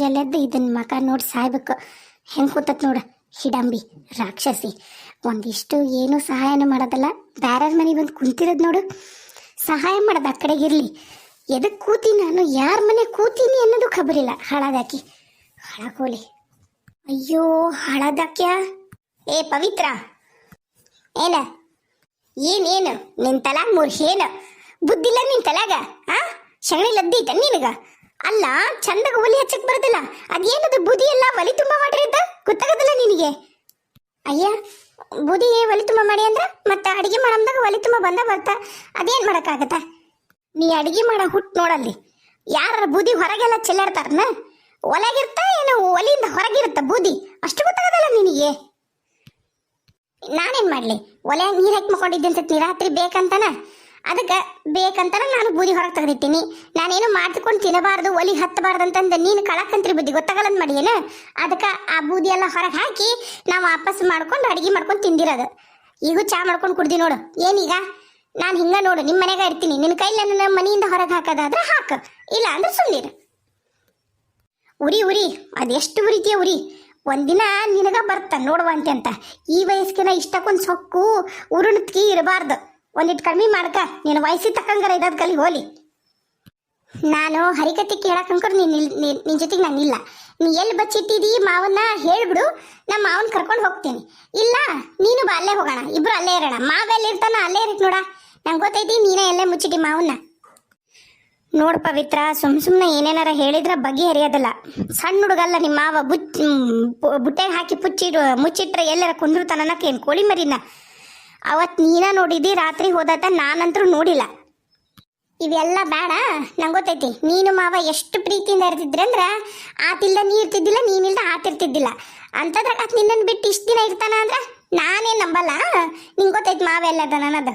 ಮುಂಜಾನೆದ್ದು ಇದನ್ನ ಮಕ ನೋಡಿ ಸಾಯ್ಬೇಕು. ಹೆಂಗೆ ಕೂತತ್ ನೋಡು? ಹಿಡಂಬಿ ರಾಕ್ಷಸಿ. ಒಂದಿಷ್ಟು ಏನು ಸಹಾಯನ ಮಾಡೋದಲ್ಲ. ಬ್ಯಾರರ್ ಮನೆಗೆ ಬಂದು ಕುಂತಿರೋದು ನೋಡು. ಸಹಾಯ ಮಾಡೋದು ಆ ಕಡೆಗಿರಲಿ ಎದಕ್ಕೆ ಕೂತಿ ನಾನು? ಯಾರ ಮನೆ ಕೂತೀನಿ ಅನ್ನೋದು ಖಬರಿಲ್ಲ ಹಾಳಾದಾಕಿ. ಹಾಳಾಗೋಲಿ ಅಯ್ಯೋ, ಹಾಳಾದಾಕ್ಯ. ಏ, ಪವಿತ್ರ. ಏನ? ಏನೇನು ನಿನ್ ತಲಾಗ ಮೂರ್ ಏನು ಬುದ್ಧಿಲ್ಲ ನಿನ್ ತಲಾಗ? ಆ? ಶಗಣಿ ಲದ್ದೈತ ನಿನಗ? ಅಲ್ಲ, ಚಂದಾಗ ಒಲಿ ಹಚ್ಚಕ್ ಬರೋದಿಲ್ಲ. ಅದೇನದು, ಬುದಿ ಎಲ್ಲ ಒಲಿ ತುಂಬ ಮಾಡಿರಿದ್ದ? ಗೊತ್ತಾಗದಿಲ್ಲ ನಿನಗೆ. ಅಯ್ಯ, ಬುದಿ ಒಲಿ ತುಂಬ ಮಾಡಿ ಅಂದ್ರ ಮತ್ತೆ ಅಡಿಗೆ ಮಾಡಮ್ದಾಗ ಒಲಿ ತುಂಬ ಬಂದ ಬರ್ತಾ ಅದೇನ್ ಮಾಡಕ್ಕಾಗತ್ತ? ನೀ ಅಡಿಗೆ ಮಾಡೋ ಹುಟ್ಟು ನೋಡಲ್ಲಿ. ಯಾರ ಬುದಿ ಹೊರಗೆಲ್ಲ ಚೆಲ್ಲಾಡ್ತಾರನ? ಒಲಗಿರ್ತ ಏನು? ಒಲಿಯಿಂದ ಹೊರಗಿರುತ್ತ ಬೂದಿ? ಅಷ್ಟು ಗೊತ್ತಾಗದಲ್ಲ ನಿನಗೆ. ನಾನೇನ್ ಮಾಡಲಿ? ಒಲೆ ನೀರು ಹಾಕಿ ಮಕೊಂಡಿದ್ದೆ ಅಂತ ರಾತ್ರಿ ಬೇಕಂತನ? ಅದಕ್ಕೆ ಬೇಕಂತನ ನಾನು ಬೂದಿ ಹೊರಗೆ ತೆಗೆದಿಟ್ಟಿನಿ. ನಾನೇನು ಮಾಡ್ಕೊಂಡು ತಿನ್ನಬಾರ್ದು, ಒಲಿ ಹತ್ತಬಾರ್ದು ಅಂತಂದು ನೀನು ಕಳಕಂತ್ರಿ ಬುದ್ಧಿ ಗೊತ್ತಾಗಲ್ಲ ಮಾಡಿಯೇನ? ಅದಕ್ಕೆ ಆ ಬೂದಿ ಎಲ್ಲ ಹೊರಗೆ ಹಾಕಿ ನಾವು ವಾಪಸ್ ಮಾಡ್ಕೊಂಡು ಅಡಿಗೆ ಮಾಡ್ಕೊಂಡು ತಿಂದಿರೋದು. ಈಗೂ ಚಾ ಮಾಡ್ಕೊಂಡು ಕುಡ್ದಿ ನೋಡು. ಏನೀಗ? ನಾನು ಹಿಂಗೆ ನೋಡು ನಿಮ್ಮ ಮನೆಗೆ ಇರ್ತೀನಿ. ನಿನ್ನ ಕೈಲಿ ನನ್ನ ಮನೆಯಿಂದ ಹೊರಗೆ ಹಾಕೋದಾದ್ರೆ ಹಾಕು. ಇಲ್ಲ ಅಂದ್ರೆ ಸುಮ್ಮನಿರು ಉರಿ ಉರಿ. ಅದೆಷ್ಟು ಉರಿತೀಯ ಉರಿ. ಒಂದಿನ ನಿನಗ ಬರ್ತ ನೋಡುವಂತೆ ಅಂತ ಈ ವಯಸ್ಸಿನ ಇಷ್ಟಕ್ಕೊಂದು ಸೊಕ್ಕು, ಉರುಣತ್ಕಿ ಇರಬಾರ್ದು. ಒಂದಿಟ್ಟು ಕಡಿಮೆ ಮಾಡ್ಕ, ನೀನು ವಯಸ್ಸಿಗೆ ತಕ್ಕಂಗಾರ ಇರೋದು ಕಲಿ ಹೋಲಿ. ನಾನು ಹರಿಕತೆ ನೀನ್ ನಿಲ್- ನೀನ್- ನಿನ್ ಜೊತೆಗೆ ನಾನು ಇಲ್ಲ. ನೀ ಎಲ್ಲಿ ಬಚ್ಚಿಟ್ಟಿದ್ದೀ ಮಾವನ್ನ ಹೇಳ್ಬಿಡು ನಮ್ಮ ಮಾವನ ಕರ್ಕೊಂಡು ಹೋಗ್ತೀನಿ. ಇಲ್ಲ, ನೀನು ಬಾ, ಅಲ್ಲೇ ಹೋಗೋಣ. ಇಬ್ರು ಅಲ್ಲೇ ಇರೋಣ. ಮಾವ ಎಲ್ಲಿ ಇರ್ತಾನ ಅಲ್ಲೇ ಇರಕ್ ನೋಡ. ನಂಗೆ ಗೊತ್ತೈತಿ ನೀನೇ ಎಲ್ಲೇ ಮುಚ್ಚಿಟ್ಟಿ ಮಾವನ್ನ. ನೋಡು ಪವಿತ್ರ, ಸುಮ್ ಸುಮ್ನೆ ಏನೇನಾರ ಹೇಳಿದ್ರ ಬಗೆ ಹರಿಯೋದಿಲ್ಲ ಸಣ್ಣ ಹುಡುಗಲ್ಲ ನಿಮ್ಮ ಮಾವ, ಬುಚ್ ಬುಟ್ಟೆಗೆ ಹಾಕಿ ಪುಚ್ಚಿಡು, ಮುಚ್ಚಿಟ್ರೆ ಎಲ್ಲರ ಕುಂದಿರ್ತಾನ ಏನು ಕೋಳಿ ಮರಿನ? ಅವತ್ ನೀನ ನೋಡಿದಿ, ರಾತ್ರಿ ಹೋದತ್ತ ನಾನಂತರೂ ನೋಡಿಲ್ಲ. ಇವೆಲ್ಲ ಬೇಡ ನಂಗೆ ಗೊತ್ತೈತಿ. ನೀನು ಮಾವ ಎಷ್ಟು ಪ್ರೀತಿಯಿಂದ ಇರ್ತಿದ್ರಿ ಅಂದ್ರೆ ಆತಿಲ್ಲ ನೀ ಇರ್ತಿದ್ದಿಲ್ಲ ನೀನಿಲ್ದ ಆತಿರ್ತಿದ್ದಿಲ್ಲ ಅಂತದ್ರಾಗ ಆತ ನಿನ್ನನ್ನು ಬಿಟ್ಟು ಇಷ್ಟು ದಿನ ಇರ್ತಾನ ಅಂದ್ರೆ ನಾನೇ ನಂಬಲ್ಲ. ನಿಂಗೆ ಗೊತ್ತೈತಿ ಮಾವ ಎಲ್ಲದ ನನ್ನದು.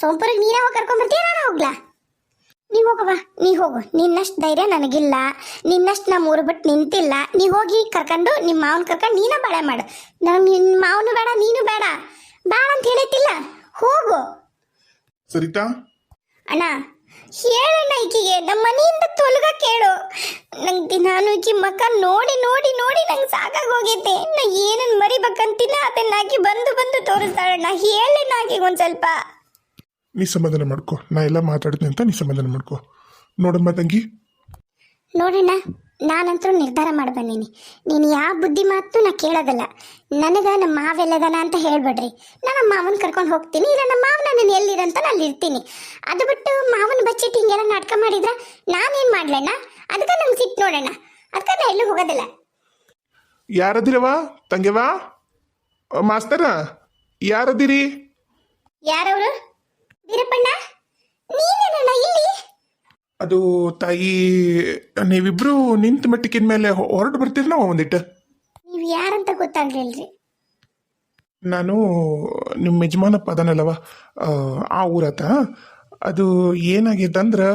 ಸೋಂಪುರಿಗೆ ನೀನೇ ಹೋಗಿ ಕರ್ಕೊಂಡ್ಬರ್ತೀಯ ನಾನು ಹೋಗ್ಲಾ? ನೀ ಹೋಗವ ನೀ ಹೋಗು. ನಿನ್ನಷ್ಟು ಧೈರ್ಯ ನನಗಿಲ್ಲ. ನಿನ್ನಷ್ಟು ನಮ್ಮ ಊರು ಬಿಟ್ಟು ನಿಂತಿಲ್ಲ. ನೀ ಹೋಗಿ ಕರ್ಕೊಂಡು ನಿಮ್ಮ ಮಾವನ ಕರ್ಕೊಂಡು ನೀನ ಬಾಳೆ ಮಾಡು. ನಾನು ನಿನ್ನ ಮಾವನು ಬೇಡ, ನೀನು ಬೇಡ. ಬೇಡ ಅಂತ ಹೇಳೈತಿಲ್ಲ ಹೋಗು. ಸರಿತಾ? ಅಣ್ಣ ಹೇಳಣ್ಣ ಈಕಿಗೆ. ನಮ್ಮ ಮನೆಯಿಂದ ತೊಲಗ ಕೇಳು. ನಂಗೆ ನಾನು ಈಕಿ ಮಕ್ಕ ನೋಡಿ ನೋಡಿ ನೋಡಿ ನಂಗೆ ಸಾಕಾಗಿ ಹೋಗೈತೆ ನಾ ಮರಿಬೇಕಂತಿಲ್ಲ ಮರಿಬೇಕಂತಿನ ಅದನ್ನಾಕಿ ಬಂದು ಬಂದು ತೋರಿಸ್ತಾಳಣ್ಣ ಹೇಳಣ್ಣ ಆಕಿಗೆ ಒಂದು ಸ್ವಲ್ಪ. ನೀ ಸಮಾಧಾನ ಮಾಡ್ಕೋ. ನಾ ಎಲ್ಲ ಮಾತಾಡ್ತೀನಿ ಅಂತ ನೀ ಸಮಾಧಾನ ಮಾಡ್ಕೊ. ನೋಡಮ್ಮ ತಂಗಿ. ನೋಡಣ್ಣ. ನಾನಂತರೂ ನಿರ್ಧಾರ ಮಾಡಿ ಬಂದೀನಿ. ನೀನು ಯಾವ ಬುದ್ಧಿ ಮಾತು ನಾ ಕೇಳೋದಲ್ಲ. ನನಗೆ ನಮ್ಮ ಮಾವೆಲ್ಲದನ ಅಂತ ಹೇಳ್ಬೇಡ್ರಿ. ನಾನು ನಮ್ಮ ಮಾವನ ಕರ್ಕೊಂಡು ಹೋಗ್ತೀನಿ ಇಲ್ಲ ನಮ್ಮ ಮಾವನ ನಾನು ಎಲ್ಲಿರಂತ ನಾನು ಇರ್ತೀನಿ. ಅದು ಬಿಟ್ಟು ಮಾವನ ಬಚ್ಚಿಟ್ಟು ಹಿಂಗೆಲ್ಲ ನಾಟಕ ಮಾಡಿದ್ರ ನಾನೇನು ಮಾಡ್ಲಣ್ಣ? ಅದಕ್ಕೆ ನಂಗೆ ಸಿಟ್ಟು ನೋಡೋಣ ಅದಕ್ಕೆ ನಾ ಎಲ್ಲೂ ಹೋಗೋದಿಲ್ಲ. ಯಾರದಿರವ ತಂಗೆವಾ ಮಾಸ್ತರ? ಯಾರದಿರಿ? ಯಾರವರು? ವೀರಪ್ಪಣ್ಣ? ನೀನೇನಣ್ಣ ಇಲ್ಲಿ? ಅದು ತಾಯಿ ನೀವಿಬ್ರು ನಿಂತ ಮಟ್ಟಕ್ಕಿನ ಮೇಲೆ ಹೊರಟು ಬರ್ತೀರಿ ನಾವು ಒಂದಿಟ್ಟು? ನೀವು ಯಾರಂತ ಗೊತ್ತಾಗ್ಲಿಲ್ರಿ? ನಾನು ನಿಮ್ಮ ಯಜಮಾನ ಪದನಲ್ಲವ? ಆ, ಊರತ ಅದು ಏನಾಗೈತೆ ಅಂದ್ರೆ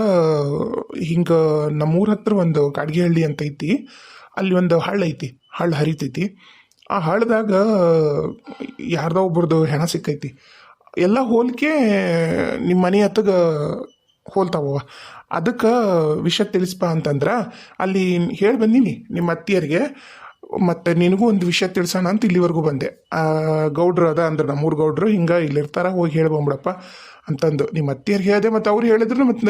ಹಿಂಗೆ ನಮ್ಮೂರ ಹತ್ರ ಒಂದು ಕಾಡ್ಗಿಹಳ್ಳಿ ಅಂತ ಐತಿ. ಅಲ್ಲಿ ಒಂದು ಹಳ್ಳ ಐತಿ ಹಳ್ಳ ಹರಿತೈತಿ. ಆ ಹಳ್ಳದಾಗ ಯಾರ್ದೋ ಒಬ್ರದ್ದು ಹೆಣ ಸಿಕ್ಕೈತಿ. ಎಲ್ಲ ಹೋಲಿಕೆ ನಿಮ್ಮ ಮನೆ ಹತ್ತಗ ಹೋಲ್ತಾವ ಅದಕ್ಕೆ ವಿಷಯ ತಿಳಿಸ್ಪ ಅಂತಂದ್ರೆ ಅಲ್ಲಿ ಹೇಳಿ ಬಂದೀನಿ ನಿಮ್ಮ ಅತ್ತಿಯರಿಗೆ, ಮತ್ತು ನಿನಗೂ ಒಂದು ವಿಷಯ ತಿಳಿಸೋಣ ಅಂತ ಇಲ್ಲಿವರೆಗೂ ಬಂದೆ. ಗೌಡ್ರು ಅದ ಅಂದ್ರೆ, ನಮ್ಮೂರು ಗೌಡ್ರು ಹಿಂಗೆ ಇಲ್ಲಿರ್ತಾರ, ಹೋಗಿ ಹೇಳ್ಬಂಬಿಡಪ್ಪ ಅಂತಂದು. ನಿಮ್ಮ ಅತ್ತಿಯರಿಗೆ ಹೇಳಿದೆ ಮತ್ತು ಅವ್ರು ಹೇಳಿದ್ರು ಮತ್ತು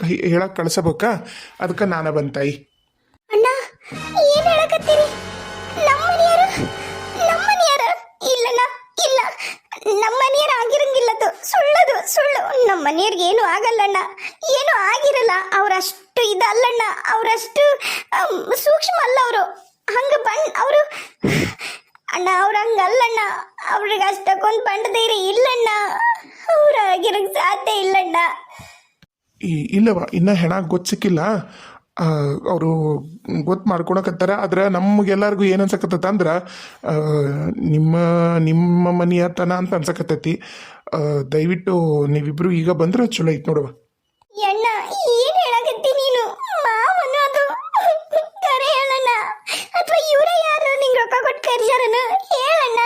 ಕೈ ಹೇಳಕ್ಕೆ ಕಳ್ಸಬೇಕಾ? ಅದಕ್ಕೆ ನಾನು ಬಂತಾಯಿ ಸುಳ್ಳು. ಏನು ಆಗಲ್ಲಣ್ಣ. ಏನು ಆಗಿರಲ್ಲ ಅವರಷ್ಟು ಇದಲ್ಲಣ್ಣ ಅವರಷ್ಟು ಸೂಕ್ಷ್ಮ ಅಲ್ಲ ಅವರು. ಹಂಗೆ ಬಣ್ಣ ಅವರು ಅಣ್ಣ ಅವ್ರ ಹಂಗಲ್ಲಣ್ಣ ಅವ್ರಿಗೆ ಅಷ್ಟಕ್ಕೊಂದು ಬಂಡ ಧೈರ್ಯ ಇಲ್ಲಣ್ಣ. ಅವ್ರ ಆಗಿರಕ್ ಸಾಧ್ಯ ಇಲ್ಲಣ್ಣ. ಇಲ್ಲವ ಇನ್ನೂ ಹೆಣ ಗೊತ್ತು ಸಿಕ್ಕಿಲ್ಲ. ಅವರು ಗೊತ್ತು ಮಾಡ್ಕೊಳಕತ್ತಾರ. ಆದ್ರೆ ನಮಗೆಲ್ಲರಿಗೂ ಏನು ಅನ್ಸಕತ್ತ ಅಂದ್ರೆ ನಿಮ್ಮ ನಿಮ್ಮ ಮನೆಯತನ ಅಂತ ಅನ್ಸಕತ್ತೈತಿ. ದಯವಿಟ್ಟು ನೀವಿಬ್ರು ಈಗ ಬಂದ್ರೆ ಚಲೋ ಐತೆ ನೋಡುವ ಅಣ್ಣ ಏನ್ ಹೇಳಕತ್ತಿ ನೀನು ಮಾವನು ಅದು ಕರೆ ಹೇಳಣ್ಣ ಅಥವಾ ಇವರೇ ಯಾರು ನಿಂಗೆ ರೊಕ್ಕ ಕೊಟ್ಟು ಕರ್ಸ್ಯಾರನ ಹೇಳಣ್ಣ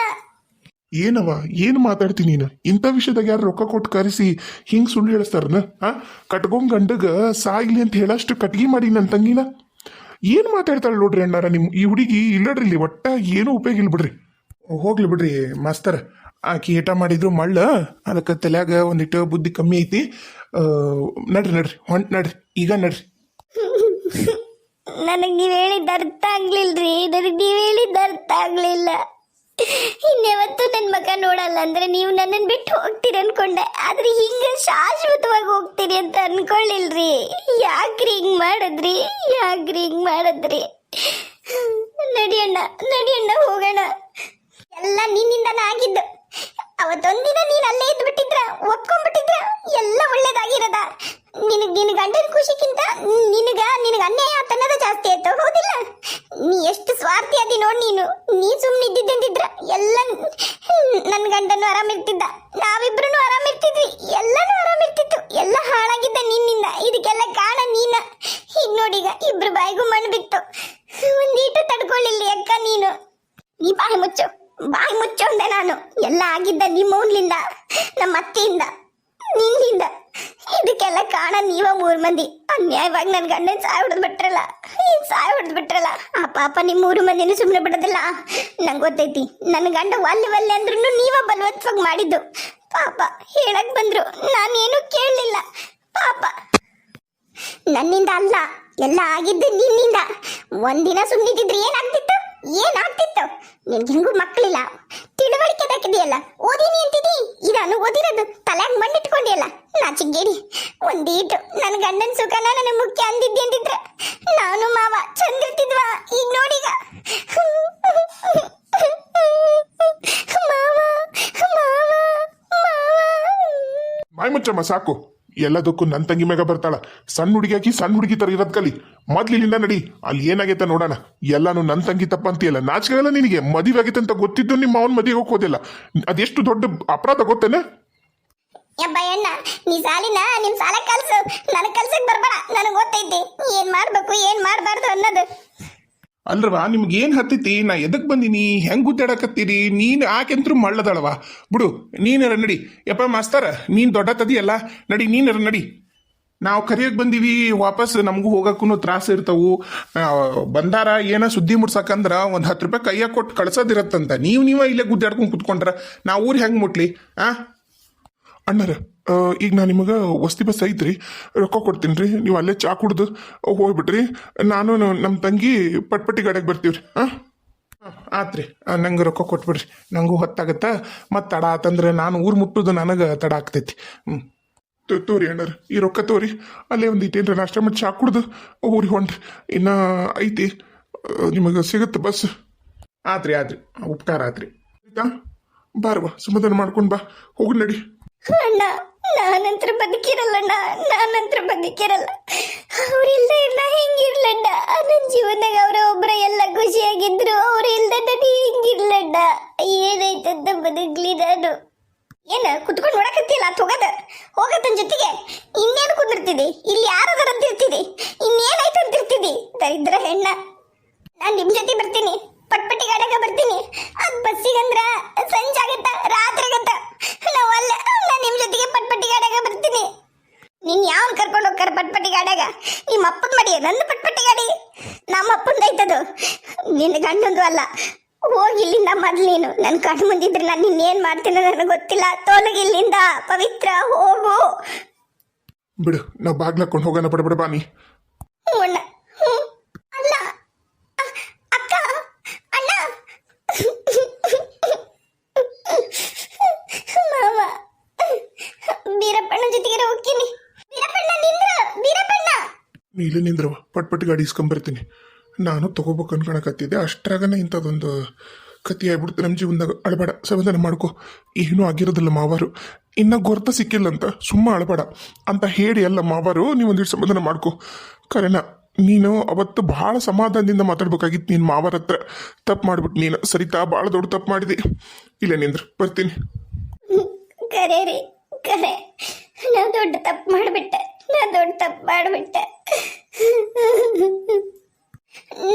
ಏನವ? ಏನು ಮಾತಾಡ್ತೀನಿ ನೀನು? ಇಂಥ ವಿಷಯದಾಗ ಯಾರು ರೊಕ್ಕ ಕೊಟ್ಟು ಕರೆಸಿ ಹಿಂಗೆ ಸುಳ್ಳು ಹೇಳಿಸ್ತಾರನ? ಆ? ಕಟ್ಕೊಂಡ್ ಗಂಡಗ ಸಾಗ್ಲಿ ಅಂತ ಹೇಳಷ್ಟು ಕಟ್ಗಿ ಮಾಡಿ ನನ್ನ ತಂಗಿನ? ಏನು ಮಾತಾಡ್ತಾಳೆ ನೋಡ್ರಿ ಅಣ್ಣಾರ ನಿಮ್ಮ ಈ ಹುಡುಗಿ ಇಲ್ಲಡ್ರಿ ಇಲ್ಲಿ, ಒಟ್ಟ ಏನೂ ಉಪಯೋಗ ಇಲ್ಲ ಬಿಡ್ರಿ. ಹೋಗ್ಲಿ ಬಿಡ್ರಿ ಮಾಸ್ತರ. ಆಕಿ ಏಟ ಮಾಡಿದ್ರು ಮಳ್ಳ, ಅದಕ್ಕೆ ತಲೆಯಾಗ ಒಂದಿಟ್ಟು ಬುದ್ಧಿ ಕಮ್ಮಿ ಐತಿ. ನಡ್ರಿ ನಡ್ರಿ ಹೊಂಟ್ ನಡ್ರಿ, ಈಗ ನಡ್ರಿ. ನನಗೆ ನೀವು ಹೇಳಿದ್ದು ಅರ್ಥ ಆಗ್ಲಿಲ್ರಿ. ನನಗೆ ನೀವು ಹೇಳಿದ್ದು ಅರ್ಥ ಆಗ್ಲಿಲ್ಲ. ಇನ್ಯಾವತ್ತೂ ನನ್ನ ಮಗ ನೋಡಲ್ಲ ಅಂದ್ರೆ ನೀವು ನನ್ನನ್ನು ಬಿಟ್ಟು ಹೋಗ್ತೀರಿ ಅನ್ಕೊಂಡೆ. ಆದ್ರೆ ಹಿಂಗ ಶಾಶ್ವತವಾಗಿ ಹೋಗ್ತೀರಿ ಅಂತ ಅನ್ಕೊಳ್ಳಿಲ್ರಿ. ಯಾಕ್ರಿ ಹಿಂಗ್ ಮಾಡಿದ್ರಿ? ಯಾಕ್ರಿ ಹಿಂಗ್ ಮಾಡಿದ್ರಿ? ನಡಿಯಣ್ಣ ನಡಿಯಣ್ಣ ಹೋಗೋಣ. ಎಲ್ಲ ನಿನ್ನಿಂದನೇ ಆಗಿದ್ದು. ಅವತ್ತೊಂದಿನ ನೀನ್ ಅಲ್ಲೇ ಇದ್ ಬಿಟ್ಟಿದ್ರ ಒಪ್ಕೊಂಡ್ಬಿಟ್ಟಿದ್ರ, ಎಲ್ಲ ಒಳ್ಳೇದಾಗಿರದ. ನಿನಗ್ ನಿನ್ ಗಂಡನ ಖುಷಿಗಿಂತ ನಿನಗ ನಿನಗ ಅನ್ಯಾಯ ಆತನದ ಜಾಸ್ತಿ ಆಯ್ತು, ಹೌದಿಲ್ಲ? ನೀ ಎಷ್ಟು ಸ್ವಾರ್ಥಿ ಅದಿ ನೋಡ್ ನೀನು. ನೀ ಸುಮ್ಮನೆ ಇದ್ದಿದ್ದಂತಿದ್ರ ಎಲ್ಲ ನನ್ನ ಗಂಡನು ಆರಾಮಿರ್ತಿದ್ದ ನಾವಿಬ್ರು ಆರಾಮಿರ್ತಿದ್ವಿ ಎಲ್ಲಾನು ಆರಾಮಿರ್ತಿತ್ತು ಎಲ್ಲ ಹಾಳಾಗಿದ್ದ ನಿನ್ನಿಂದ. ಇದಕ್ಕೆಲ್ಲ ಕಾರಣ ನೀನ. ಈಗ ನೋಡೀಗ ಇಬ್ರು ಬಾಯಿಗೂ ಮಣ್ಣು ಬಿತ್ತು. ಒಂದೀಟು ತಡ್ಕೊಳ್ಳಿಲ್ಲ ಅಕ್ಕ ನೀನು. ನೀ ಬಾಯಿ ಮುಚ್ಚು. ಬಾಯಿ ಮುಚ್ಚು ಅಂದೆ ನಾನು. ಎಲ್ಲ ಆಗಿದ್ದ ನಿಮ್ಮ ಮೌನ್ಲಿಂದ ನಮ್ಮ ಅತ್ತೆಯಿಂದ ನಿನ್ನಿಂದ. ಇದಕ್ಕೆಲ್ಲ ಕಾಣ ನೀವ ಮೂರ್ ಮಂದಿ. ಅನ್ಯಾಯವಾಗಿ ನನ್ನ ಗಂಡನ ಸಾಯ್ ಹೊಡೆದ್ ಬಿಟ್ರಲ್ಲ. ಏನ್ ಸಾಯ್ ಹೊಡೆದ್ ಬಿಟ್ರಲ್ಲ? ಆ ಪಾಪ ನಿಮ್ಮ ಮೂರು ಮಂದಿನೂ ಸುಮ್ಮನೆ ಬಿಡೋದಿಲ್ಲ. ನಂಗೆ ಗೊತ್ತೈತಿ ನನ್ನ ಗಂಡ ಒಲ್ಲೆ ಒಲ್ಲೆ ಅಂದ್ರೂ ನೀವ ಬಲವತ್ವಾಗಿ ಮಾಡಿದ್ದು. ಪಾಪ ಹೇಳಕ್ ಬಂದ್ರು, ನಾನೇನು ಕೇಳಲಿಲ್ಲ. ಪಾಪ. ನನ್ನಿಂದ ಅಲ್ಲ, ಎಲ್ಲ ಆಗಿದ್ದು ನಿನ್ನಿಂದ. ಒಂದಿನ ಸುಮ್ಮನಿದ್ರೆ ಏನಾಗ್ತಿತ್ತು? ಏನಾಗ್ತಿತ್ತು? ನಿನ್ಗೆ ಹೆಂಗೂ ಮಕ್ಕಳಿಲ್ಲ ತಿಳುವಳಿಕೆ ಬೇಕಿದೆಯಲ್ಲ? ಓದಿನಿ ಅಂತಿದಿ? ಇದನ್ನು ಓದಿರೋದು ತಲೆಯಾಗ ಮಣ್ಣಿಟ್ಕೊಂಡಿಯಲ್ಲ? ನಾಚಿಗೇಡಿ ಒಂದೀಟು ನನ್ನ ಗಂಡನ ಸುಖನ ನನಗೆ ಮುಖ್ಯ ಅಂದಿದ್ದೆ ಅಂದಿದ್ರೆ ನಾನು ಮಾವ ಚಂದಿರ್ತಿದ್ವ ಈಗ ನೋಡಿಗ ಬಾಯ್ ಮುಚ್ಚಮ್ಮ, ಸಾಕು. ಎಲ್ಲದಕ್ಕೂ ನನ್ನ ತಂಗಿ ಮೇಗ ಬರ್ತಾಳ. ಸಣ್ಣ ಹುಡುಗಿ ಹಾಕಿ ಸಣ್ಣ ಹುಡುಗಿ ತರ ಇರೋದ್ ಕಲಿ. ಮೊದ್ಲಿಲ್ಲಿಂದ ನಡಿ, ಅಲ್ಲಿ ಏನಾಗೈತೆ ನೋಡೋಣ. ಎಲ್ಲಾನು ನನ್ನ ತಂಗಿ ತಪ್ಪಂತೀಯಲ್ಲ ನಾಚಿಕೆಲ್ಲ ನಿನಗೆ ಮದುವೆ ಆಗೈತೆ ಅಂತ ಗೊತ್ತಿದ್ದು ನಿಮ್ಮ ಅವನ ಮದುವೆ ಹೋಗೋದಿಲ್ಲ ಅದೆಷ್ಟು ದೊಡ್ಡ ಅಪರಾಧ ಗೊತ್ತೇನೆ? ಯಬ್ಬ ಅಣ್ಣ, ನೀ ಸಾಲಿನ, ನಿಮ್ ಸಾಲ ಕಲ್ಸು. ನನಗ್ ಕಲ್ಸಕ್ ಬರ್ಬೇಡ, ನನಗ್ ಗೊತ್ತೈತಿ. ಏನ್ ಮಾಡ್ಬೇಕು, ಏನ್ ಮಾಡ್ಬಾರ್ದು ಅನ್ನೋದು. ಅಲ್ರವಾ, ನಿಮ್ಗೆ ಏನು ಹತ್ತೈತಿ? ನಾ ಎದಕ್ಕೆ ಬಂದಿನಿ? ಹೆಂಗ್ ಗುದ್ದಾಡಕತ್ತೀರಿ? ನೀನು ಆಕೆಂತ್ರು ಮಳ್ಳದಳವ. ಬಿಡು, ನೀನರ ನಡಿ. ಯಪ್ಪ ಮಾಸ್ತರ, ನೀನ್ ದೊಡ್ಡ ತದಿಯಲ್ಲ ನಡಿ, ನೀನರ ನಡಿ. ನಾವು ಕರಿಯಕ್ ಬಂದೀವಿ, ವಾಪಸ್ ನಮಗೂ ಹೋಗಕ್ಕೂ ತ್ರಾಸ ಇರ್ತಾವು. ಬಂದಾರ, ಏನ ಸುದ್ದಿ ಮುಡ್ಸಕಂದ್ರ ಒಂದ್ ಹತ್ತು ರೂಪಾಯಿ ಕೈಯಾಗ ಕೊಟ್ಟು ಕಳ್ಸೋದಿರತ್ತಂತ. ನೀವು ನೀವ ಇಲ್ಲೇ ಗುದ್ದಾಡ್ಕೊಂಡು ಕುತ್ಕೊಂಡ್ರ, ನಾ ಊರ್ ಹೆಂಗ್ ಮುಟ್ಲಿ? ಆ? ಅಣ್ಣರ ಈಗ ನಾನು ನಿಮಗೆ ವಸ್ತಿ ಬಸ್ ಐತ್ರಿ, ರೊಕ್ಕ ಕೊಡ್ತೀನಿ ರೀ ನೀವು ಅಲ್ಲೇ ಚಾ ಕುಡ್ದು ಹೋಗ್ಬಿಟ್ರಿ, ನಾನು ನಮ್ಮ ತಂಗಿ ಪಟ್ಪಟ್ಟಿ ಗಾಡಿಗೆ ಬರ್ತೀವ್ರಿ ಹಾಂ, ಆತ್ರಿ ನಂಗೆ ರೊಕ್ಕ ಕೊಟ್ಬಿಡ್ರಿ, ನಂಗೂ ಹೊತ್ತಾಗತ್ತ ಮತ್ತು ತಡ ಆತಂದ್ರೆ ನಾನು ಊರು ಮುಟ್ಟುದು ನನಗೆ ತಡ ಆಗ್ತೈತಿ ಹ್ಞೂ ತೋರಿ ಅಣ್ಣರ, ಈ ರೊಕ್ಕ ತೋರಿ, ಅಲ್ಲೇ ಒಂದು ಇಟ್ಟೇನ್ರಿ ನಾಷ್ಟ ಮಾಡಿ ಚಾ ಕುಡ್ದು ಊರಿಗೆ ಹೊಂಟ್ರಿ, ಇನ್ನು ಐತಿ ನಿಮಗೆ ಸಿಗುತ್ತೆ ಬಸ್. ಆತ್ರಿ ಆತ್ರಿ ಉಪಕಾರ ಆತ್ರಿ, ಆಯ್ತಾ? ಬಾ, ಸಮಾಧಾನ ಮಾಡ್ಕೊಂಡು ಬಾ, ಹೋಗಿ ನಡಿ. ಅಣ್ಣ, ನಾನಂತ್ರ ಬದುಕಿರಲ್ಲಣ್ಣ, ನಾನಂತ್ರ ಬದುಕಿರಲ್ಲ. ಅವ್ರಿಲ್ದೆ ಇಲ್ಲ ಹೆಂಗಿರ್ಲಣ್ಣ? ನನ್ನ ಜೀವನದಾಗ ಅವರ ಒಬ್ರ ಎಲ್ಲ ಖುಷಿಯಾಗಿದ್ರು, ಅವ್ರ ಇಲ್ದೆ ನಾನು ಹೆಂಗಿರ್ಲಣ್ಣ? ಏನಾಯ್ತಂತ ಬದುಕ್ಲಿ ನಾನು? ಏನ, ಕುತ್ಕೊಂಡು ನೋಡಕತ್ತಿಲ್ಲ ತೊಗದ? ಹೋಗತ್ತನ್ ಜೊತೆಗೆ. ಇನ್ನೇನು ಕುಂದಿರ್ತಿದಿ? ಇಲ್ಲಿ ಯಾರದಾರ ಅಂತ ಇರ್ತಿದಿ? ಇನ್ನೇನಾಯ್ತು ಅಂತ ಇರ್ತಿದಿ? ದರಿದ್ರ ಹೆಣ್ಣ. ನಾನು ನಿಮ್ಮ ಜೊತೆ ಬರ್ತೀನಿ. ಪಟ್ಪಟ್ಟಿ ಗಾಡಿಯಾಗ ಬರ್ತೀನಿ. ಅದು ಬಸ್ಸಿಗಂದ್ರ ಸಂಜೆ ಆಗತ್ತ ರಾತ್ರಿ ಆಗತ್ತ ನಾವ್ ಅಲ್ಲ ನಾನ್ ನಿಮ್ ಜೊತೆಗೆ ಪಟ್ಪಟ್ಟಿ ಗಾಡ್ಯಾಗ ಬರ್ತೀನಿ ನೀನ್ ಯಾವನ್ ಕರ್ಕೊಂಡು ಹೋಗ್ತಾರ ಪಟ್ಪಟ್ಟಿ ಗಾಡ್ಯಾಗ ನಿಮ್ಮ ಅಪ್ಪನ ಮಡಿ ನಂದು ಪಟ್ಪಟ್ಟಿ ಗಾಡಿ ನಮ್ಮ ಅಪ್ಪಂದ ಐತದು ನಿನ್ನ ಗಂಡಂದು ಅಲ್ಲ. ಹೋಗಿ ಇಲ್ಲಿಂದ ಮೊದ್ಲೇನು ನನ್ನ ನನ್ ಕಣ್ಣು ಮುಂದಿದ್ರೆ ನಾನು ಇನ್ನೇನ್ ಮಾಡ್ತೀನೋ ನನಗೆ ಗೊತ್ತಿಲ್ಲ. ತೊಲಗಿ ಇಲ್ಲಿಂದ ಪವಿತ್ರ ಹೋಗು. ಬಿಡು ನಾವು ಬಾಗ್ಲಾಕೊಂಡು ಹೋಗೋಣ ಬಡ ಬಡ ಬಾನಿ ಅಣ್ಣ ಹ್ಮ್, ಅಲ್ಲ ಅ- ಅಕ್ಕ ಅಣ್ಣ. ಮಾವ ಬೀರಪ್ಪಣ್ಣ ಜೊತೆಗೆ ಹೋಗ್ತೀನಿ. ಬೀರಪ್ಪಣ್ಣ ನಿಂದ್ರ ಬೀರಪ್ಪಣ್ಣ. ನೀ ಇಲ್ಲಿ ನಿಂದ್ರವ ಪಟ್ ಪಟ್ ಗಾಡಿ ಇಸ್ಕೊಂಬರ್ತೀನಿ ನಾನು ತಗೋಬೇಕು ಅನ್ಕೊಳಕತ್ತಿದ್ದೆ ಅಷ್ಟ್ರಾಗನೇ ಇಂಥದ್ದೊಂದು ಕತಿ ಆಗ್ಬಿಡ್ತು. ನಮ್ಮ ಜೀವನದಾಗ ಅಳಬೇಡ. ಸಮಾಧಾನ ಮಾಡ್ಕೊ. ಏನೂ ಆಗಿರೋದಿಲ್ಲ ಮಾವಾರು. ಇನ್ನ ಗೊರ್ತ ಸಿಕ್ಕಿಲ್ಲ ಅಂತ ಸುಮ್ಮ ಅಳಬೇಡ. ಅಂತ ಹೇಳಿ ಅಲ್ಲ ಮಾವಾರು ನೀವೊಂದಿಷ್ಟು ಸಮಾಧಾನ ಮಾಡ್ಕೊ. ಕರೆನ, ನೀನು ಅವತ್ತು ಭಾಳ ಸಮಾಧಾನದಿಂದ ಮಾತಾಡ್ಬೇಕಾಗಿತ್ತು ನೀನು ಮಾವರ ಹತ್ರ. ತಪ್ಪು ಮಾಡ್ಬಿಟ್ಟು ನೀನು. ಸರಿತಾ, ಭಾಳ ದೊಡ್ಡ ತಪ್ಪು ಮಾಡಿದೆ. ಇಲ್ಲ ನಿಂದ್ರ. ಬರ್ತೀನಿ. ಕರೆ ಕರೆ. ದೊಡ್ಡ ತಪ್ಪು ಮಾಡಿಬಿಟ್ಟೆ. ನಾ ದೊಡ್ಡ ತಪ್ಪು ಮಾಡಿಬಿಟ್ಟೆ.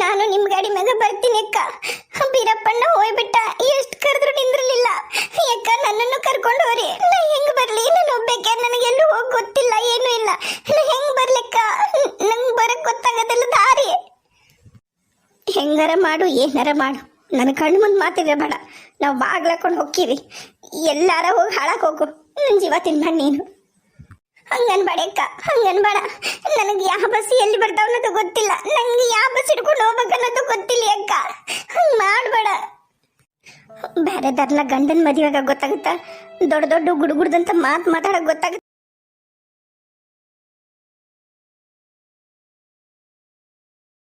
ನಾನು ನಿಮ್ ಗಾಡಿ ಮ್ಯಾಗ ಬರ್ತೀನಿ, ಅಕ್ಕ. ಬೀರಪ್ಪಣ್ಣ ಹೋಯ್ಬಿಟ್ಟ. ಎಷ್ಟು ಕರೆದ್ರು ನಿಂದ್ರಲಿಲ್ಲ. ಅಕ್ಕ, ನನ್ನನ್ನು ಕರ್ಕೊಂಡು ಹೋರಿ. ನಾ ಹೆಂಗ್ ಬರ್ಲಿ? ನಾನು ಒಬ್ಬಕ್ಕೆ ನನಗೆ ಎಲ್ಲೂ ಹೋಗ್ ಗೊತ್ತಿಲ್ಲ, ಏನೂ ಇಲ್ಲ. ನಾ ಹೆಂಗ್ ಬರ್ಲಿಕ್ಕ ನಂಗ್ ಬರಕ್ ಗೊತ್ತಾಗೋದಿಲ್ಲ, ದಾರಿ. ಹೆಂಗಾರ ಮಾಡು, ಏನಾರ ಮಾಡು. ನನ್ನ ಕಣ್ಣು ಮುಂದೆ ಮಾತಿರಬೇಡ ನಾವು ಬಾಗ್ಲಾಕೊಂಡು ಹೋಗ್ತೀವಿ. ಎಲ್ಲಾರ ಹೋಗಿ ಹಾಳಾಕ್ ಹೋಗು. ನನ್ನ ಜೀವ ತಿನ್ಬೇಡ ನೀನು. ಹಂಗನ್ಬೇಡ ಹಂಗನ್ ಹಂಗನ್ಬೇಡ. ನನಗೆ ಯಾವ ಬಸ್ ಎಲ್ಲಿ ಬರ್ತಾವ ಅನ್ನೋದು ಗೊತ್ತಿಲ್ಲ. ನಂಗೆ ಯಾವ ಬಸ್ ಹಿಡ್ಕೊಂಡು ಹೋಗ್ಬೇಕು ಅನ್ನೋದು ಗೊತ್ತಿಲ್ಲ ಅಕ್ಕ. ಹಂಗೆ ಮಾಡಬೇಡ. ಬೇರೆದರ್ನ ಗಂಡನ ಮದುವೆಗ ಗೊತ್ತಾಗುತ್ತ? ದೊಡ್ಡ ದೊಡ್ಡ ಗುಡುಗುಡ್ದಂತ ಮಾತು ಮಾತಾಡಕ್ ಗೊತ್ತಾಗುತ್ತೆ?